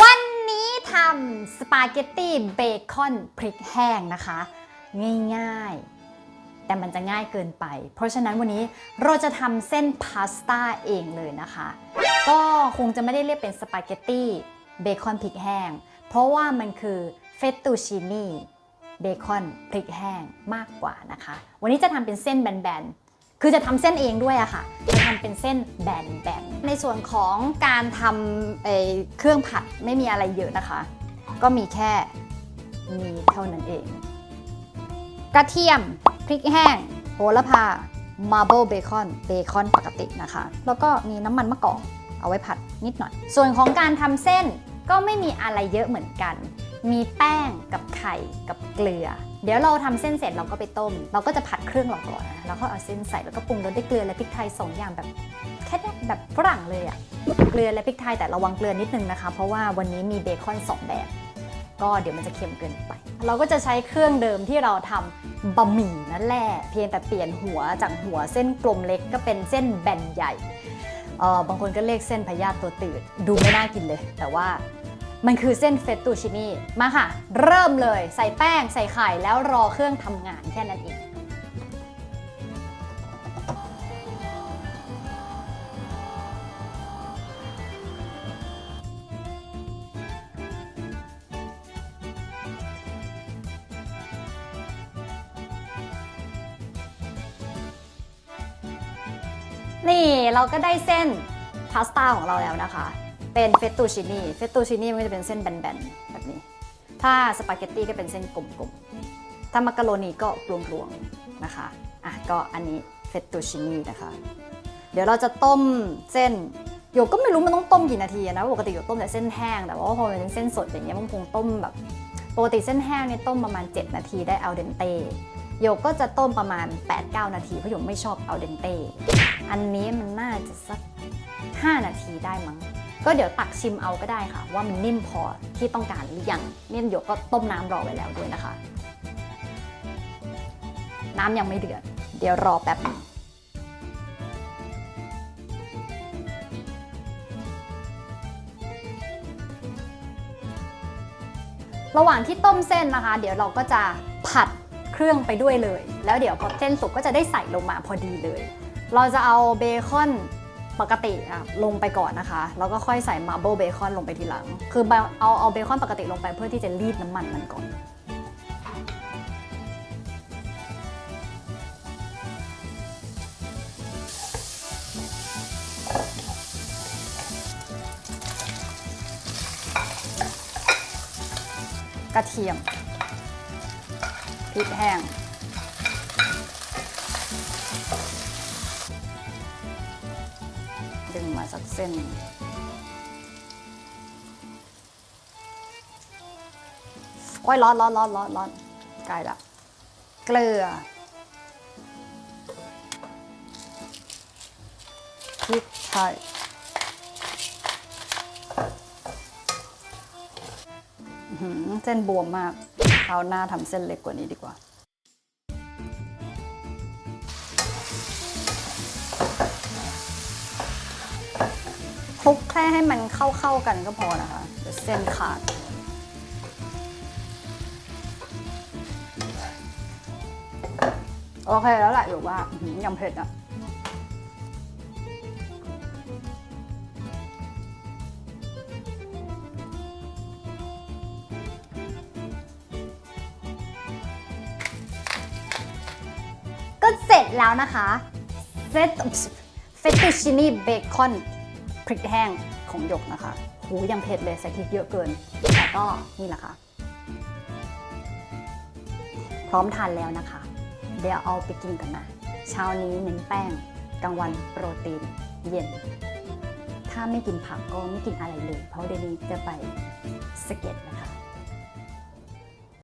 วันนี้ทำสปาเกตตี้เบคอนพริกแห้งนะคะ ง่ายๆ แต่มันจะง่ายเกินไป เพราะฉะนั้นวันนี้เราจะทำเส้นพาสต้าเองเลยนะคะ ก็คงจะไม่ได้เรียกเป็นสปาเกตตี้เบคอนพริกแห้ง เพราะว่ามันคือเฟตตูชินีเบคอนพริกแห้งมากกว่านะคะ วันนี้จะทำเป็นเส้นแบนๆ คือจะทำเส้นเองด้วยอะค่ะ จะทำเป็นเส้นแบนๆในส่วนของการทำเเครื่องผัดไม่มีอะไรเยอะนะคะ ก็มีแค่มีเท่านั้นเอง กระเทียม พริกแห้ง โหระพา มาร์เบิลเบคอน เบคอนปกตินะคะ แล้วก็มีน้ำมันมะกอก เอาไว้ผัดนิดหน่อย ส่วนของการทำเส้นก็ไม่มีอะไรเยอะเหมือนกัน มีแป้งกับไข่กับเกลือ เดี๋ยวเราทำเส้นเสร็จเราก็ไปต้ม เราก็จะผัดเครื่องเราก่อนนะแล้วก็เอาเส้นใส่แล้วก็ปรุงรสด้วยเกลือและพริกไทยสองอย่างแบบแค่แบบฝรั่งเลยอะเกลือและพริกไทยแต่ระวังเกลือนิดนึงนะคะ เพราะว่าวันนี้มีเบคอนสองแบบ ก็เดี๋ยวมันจะเค็มเกินไป เราก็จะใช้เครื่องเดิมที่เราทำบะหมี่นั่นแหละเพียงแต่เปลี่ยนหัวจากหัวเส้นกลมเล็กก็เป็นเส้นแบนใหญ่เออบางคนก็เรียกเส้นพยาธิตัวตืดดูไม่น่ากินเลย แต่ว่า มันคือเส้นเฟตตูชินีมาค่ะ เริ่มเลยใส่แป้งใส่ไข่แล้วรอเครื่องทำงานแค่นั้นเองนี่เราก็ได้เส้นพาสต้าของเราแล้วนะคะ เป็นเฟตตูชินีเฟตตูชินีมันก็จะเป็นเส้นแบนๆแบบนี้ ถ้าสปาเกตตี้ก็เป็นเส้นกลมๆ ถ้ามักกะโรนีก็กลวงๆนะคะ อะก็อันนี้เฟตตูชินีนะคะ เดี๋ยวเราจะต้มเส้นโยกก็ไม่รู้มันต้องต้มกี่นาทีนะ ปกติโยกต้มแต่เส้นแห้ง แต่ว่าพอเป็นเส้นสดอย่างเงี้ยมันคงต้มแบบ ปกติเส้นแห้งเนี่ยต้มประมาณ 7 นาทีได้อัลเดนเต้โยกก็จะต้มประมาณ 8-9 นาทีเพราะโยกไม่ชอบอัลเดนเต้ อันนี้มันน่าจะสัก 5 นาทีได้มั้ง ก็เดี๋ยวตักชิมเอาก็ได้ค่ะ ว่ามันนิ่มพอที่ต้องการหรือยังเนี่ยหยกก็ต้มน้ำรอไว้แล้วด้วยนะคะ น้ำยังไม่เดือด เดี๋ยวรอแป๊บนึงระหว่างที่ต้มเส้นนะคะ เดี๋ยวเราก็จะผัดเครื่องไปด้วยเลย แล้วเดี๋ยวพอเส้นสุกก็จะได้ใส่ลงมาพอดีเลย เราจะเอาเบคอน ปกติอะลงไปก่อนนะคะ แล้วก็ค่อยใส่มาร์เบิลเบคอนลงไปทีหลัง คือเอาเอาเบคอนปกติลงไปเพื่อที่จะรีดน้ำมันมันก่อนกระเทียมพริกแห้ง ดึงมาสักเส้น โอ้ยร้อนร้อนร้อนร้อนร้อนใกล้ละเกลือพริกไทยอื้อหือเส้นบวมมากคราวหน้าทำเส้นเล็กกว่านี้ดีกว่า ลุกแค่ให้มันเข้าๆกันก็พอนะคะเส้นขาด โอเคแล้วแหละอยู่ว่ายำเผ็ดอะก็เสร็จแล้วนะคะเฟตเฟตตูชินีเบคอน พริกแห้งของหยกนะคะหูยังเผ็ดเลยใส่พริกเยอะเกิน แต่ก็นี่แหละค่ะ พร้อมทานแล้วนะคะ เดี๋ยวเอาไปกินกันนะ เช้านี้เน้นแป้ง กลางวันโปรตีน เย็น ถ้าไม่กินผักก็ไม่กินอะไรเลย เพราะเดี๋ยวนี้จะไปสเก็ตนะคะ